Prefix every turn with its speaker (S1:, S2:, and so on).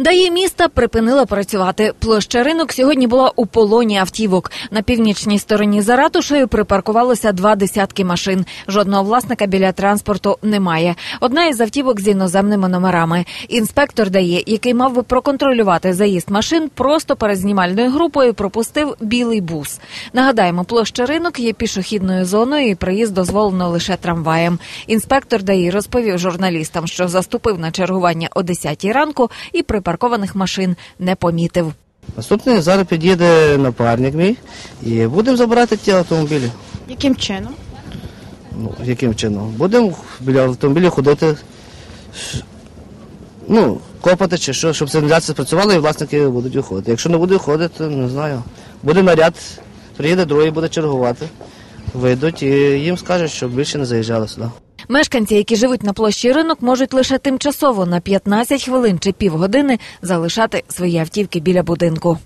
S1: Даї міста припинила працювати. Площа ринок сьогодні була у полоні автівок. На північній стороні за ратушею припаркувалося два десятки машин. Жодного власника біля транспорту немає. Одна із автівок з іноземними номерами. Інспектор дає, який мав би проконтролювати заїзд машин, просто перед знімальною групою пропустив білий бус. Нагадаємо, площа ринок є пішохідною зоною і проїзд дозволено лише трамваєм. Інспектор ДАІ розповів журналістам, що заступив на чергування о 10 ранку і припаркованих машин не помітив.
S2: Наступний зараз під'їде напарник мій і будемо забирати ті автомобілі.
S3: Яким чином?
S2: Ну, яким чином? Будемо біля автомобілів ходити, ну, копати чи що, щоб сигналізація спрацювала і власники будуть виходити. Якщо не буде виходити, то не знаю. Буде наряд, приїде другий, буде чергувати. Вийдуть і їм скажуть, щоб більше не заїжджали сюди.
S1: Мешканці, які живуть на площі ринок, можуть лише тимчасово на 15 хвилин чи півгодини залишати свої автівки біля будинку.